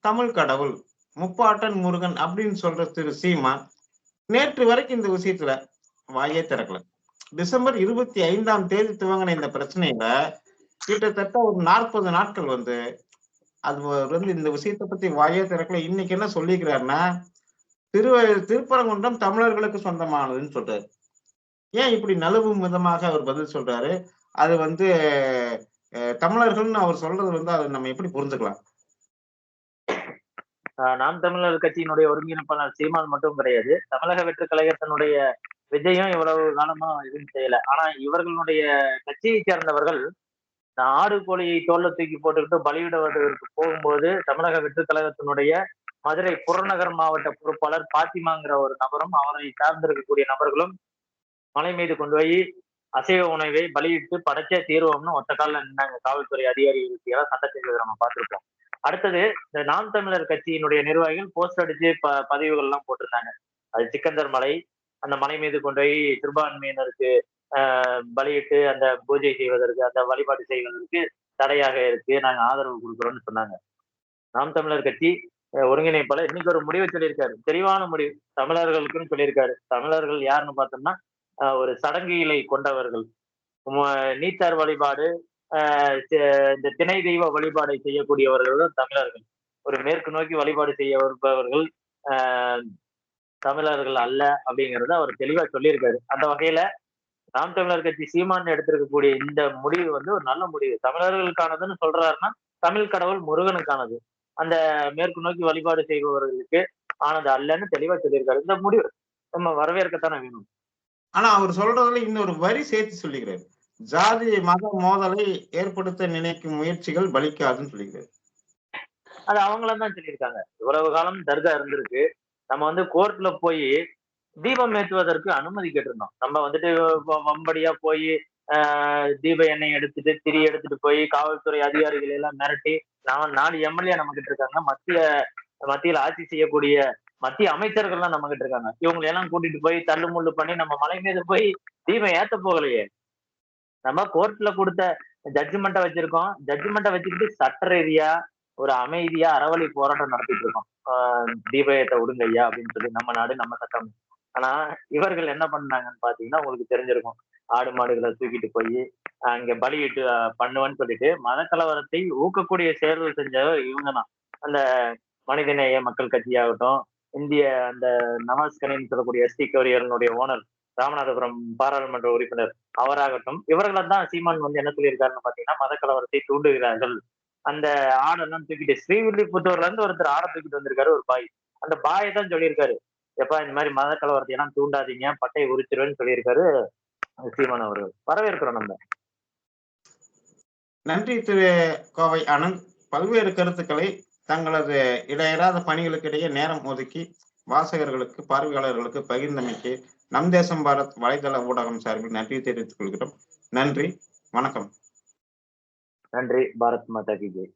தமிழ் கடவுள் முப்பாட்டன் முருகன் அப்படின்னு சொல்ற திரு சீமா நேற்று வரைக்கும் இந்த விஷயத்துல வாயே திறக்கல. டிசம்பர் இருபத்தி ஐந்தாம் தேதி துவங்கின இந்த பிரச்சனையில கிட்டத்தட்ட ஒரு நாற்பது நாட்கள் வந்து அது வந்து இந்த விஷயத்தை பத்தி வாயே திறக்கல. இன்னைக்கு என்ன சொல்லிக்கிறாருன்னா திரு திருப்பரங்குன்றம் தமிழர்களுக்கு சொந்தமானதுன்னு சொல்றாரு. ஏன் இப்படி நழுவும் விதமாக அவர் பதில் சொல்றாரு? அது வந்து அஹ், தமிழர்கள்னு அவர் சொல்றது வந்து அதை நம்ம எப்படி புரிஞ்சுக்கலாம்? ஆஹ் நாம் தமிழர் கட்சியினுடைய ஒருங்கிணைப்பாளர் சீமான் மட்டும் கிடையாது. தமிழக வெற்றி கழகத்தினுடைய விஜயம் இவ்வளவு காலமா எதுவும் செய்யல. ஆனா இவர்களுடைய கட்சியை சேர்ந்தவர்கள் இந்த ஆடு கோழியை தோல்ல தூக்கி போட்டுக்கிட்டு பலியிடுவதற்கு போகும்போது தமிழக வெற்றி கழகத்தினுடைய மதுரை புறநகர் மாவட்ட பொறுப்பாளர் பாத்திமாங்கிற ஒரு நபரும் அவரை சார்ந்திருக்கக்கூடிய நபர்களும் மலை மீது கொண்டு போய் அசைவ உணவை பலியிட்டு படைச்சே தீர்வோம்னு ஒத்த காலில் நின்னாங்க. காவல்துறை அதிகாரிகளுக்கு எல்லாம் சண்டை செய்வதை நம்ம பார்த்திருப்போம். அடுத்தது இந்த நாம் தமிழர் கட்சியினுடைய நிர்வாகிகள் போஸ்ட் அடிச்சு ப பதிவுகள் எல்லாம் போட்டிருந்தாங்க. அது சிக்கந்தர் மலை அந்த மலை மீது கொண்டு போய் சிறுபான்மையினருக்கு ஆஹ், பலியிட்டு அந்த பூஜை செய்வதற்கு அந்த வழிபாடு செய்வதற்கு தடையாக இருக்கு. நாங்க ஆதரவு கொடுக்குறோம்னு சொன்னாங்க. நாம் தமிழர் கட்சி ஒருங்கிணைப்பாளர். இன்னைக்கு ஒரு முடிவு சொல்லியிருக்காரு. தெளிவான முடிவு. தமிழர்களுக்குன்னு சொல்லியிருக்காரு. தமிழர்கள் யாருன்னு பார்த்தோம்னா ஒரு சடங்குகளை கொண்டவர்கள். நீச்சார் நீத்தார் வழிபாடு ஆஹ், இந்த திணை தெய்வ வழிபாடை செய்யக்கூடியவர்கள் தான் தமிழர்கள். ஒரு மேற்கு நோக்கி வழிபாடு செய்ய வருபவர்கள் ஆஹ், தமிழர்கள் அல்ல அப்படிங்கறத அவர் தெளிவா சொல்லியிருக்காரு. அந்த வகையில நாம் தமிழர் கட்சி சீமான் எடுத்திருக்கக்கூடிய இந்த முடிவு வந்து ஒரு நல்ல முடிவு. தமிழர்களுக்கானதுன்னு சொல்றாருன்னா தமிழ் கடவுள் முருகனுக்கானது. அந்த மேற்கு நோக்கி வழிபாடு செய்பவர்களுக்கு ஆனது அல்லன்னு தெளிவா சொல்லியிருக்காரு. இந்த முடிவு நம்ம வரவேற்கத்தானே வேணும். ஆனா அவர் சொல்றதுல இன்னொரு வரி சேர்த்து சொல்லிக்கிறாரு. ஜாதி மத மோதலை ஏற்படுத்த நினைக்கும் முயற்சிகள் பலிக்காதுன்னு சொல்லிக்கிறாரு. அது அவங்களும் தான் சொல்லியிருக்காங்க. இவ்வளவு காலம் தர்கா இருந்திருக்கு. நம்ம வந்து கோர்ட்ல போய் தீபம் ஏற்றுவதற்கு அனுமதி கேட்டிருந்தோம். நம்ம வந்துட்டு வம்படியா போய் தீப எண்ணெய் எடுத்துட்டு திரி எடுத்துட்டு போய் காவல்துறை அதிகாரிகள் எல்லாம் மிரட்டி நான் நாலு எம்எல்ஏ நம்ம கிட்ட இருக்காங்க. மத்திய மத்தியில் ஆட்சி செய்யக்கூடிய மத்திய அமைச்சர்கள்லாம் நம்ம கிட்ட இருக்காங்க. இவங்களை எல்லாம் கூட்டிட்டு போய் தள்ளு முள்ளு பண்ணி நம்ம மலை மீது போய் தீபம் ஏத்த போகலையே. நம்ம கோர்ட்ல கொடுத்த ஜட்ஜ்மெண்ட்டை வச்சிருக்கோம். ஜட்ஜ்மெண்ட்டை வச்சுக்கிட்டு சட்ட ரீதியா ஒரு அமைதியா அறவழி போராட்டம் நடத்திட்டு இருக்கோம். தீபயத்தை விடுங்க ஐயா அப்படின்னு சொல்லி நம்ம நாடு நம்ம சட்டம். ஆனா இவர்கள் என்ன பண்ணாங்கன்னு பாத்தீங்கன்னா உங்களுக்கு தெரிஞ்சிருக்கும். ஆடு மாடுகளை தூக்கிட்டு போய் அங்க பலியிட்டு பண்ணுவேன்னு சொல்லிட்டு மத கலவரத்தை ஊக்கக்கூடிய செயல்கள் செஞ்ச இவங்க தான் அந்த மனிதநேய மக்கள் கட்சியாகட்டும் இந்திய அந்த நவாஸ்கனின்னு சொல்லக்கூடிய எஸ்டி கரியர்களுடைய ஓனர் ராமநாதபுரம் பாராளுமன்ற உறுப்பினர் அவராகட்டும் இவர்களை தான் சீமான் வந்து என்ன சொல்லியிருக்காருன்னு பாத்தீங்கன்னா மத கலவரத்தை தூண்டுகிறார்கள். அந்த ஆடெல்லாம் தூக்கிட்டு ஸ்ரீவில்லிபுத்தூர்ல இருந்து ஒருத்தர் ஆடை தூக்கிட்டு வந்திருக்காரு ஒரு பாய். அந்த பாயை தான் சொல்லியிருக்காரு. எப்பா இந்த மாதிரி மத கலவரத்தை எல்லாம் தூண்டாதீங்க பட்டையை உரிச்சிருவேன்னு சொல்லியிருக்காரு சீமான் அவர்கள். வரவேற்கிறோம் நம்ம. நன்றி திரு கோவை அனந்த். பல்வேறு கருத்துக்களை தங்களது இடையறாத பணிகளுக்கிடையே நேரம் ஒதுக்கி வாசகர்களுக்கு பார்வையாளர்களுக்கு பகிர்ந்தமைக்கு நம் தேசம் பாரத் வலைதள ஊடகம் சார்பில் நன்றி தெரிவித்துக் கொள்கிறோம். நன்றி வணக்கம். நன்றி பாரத் மாதா கி ஜெய்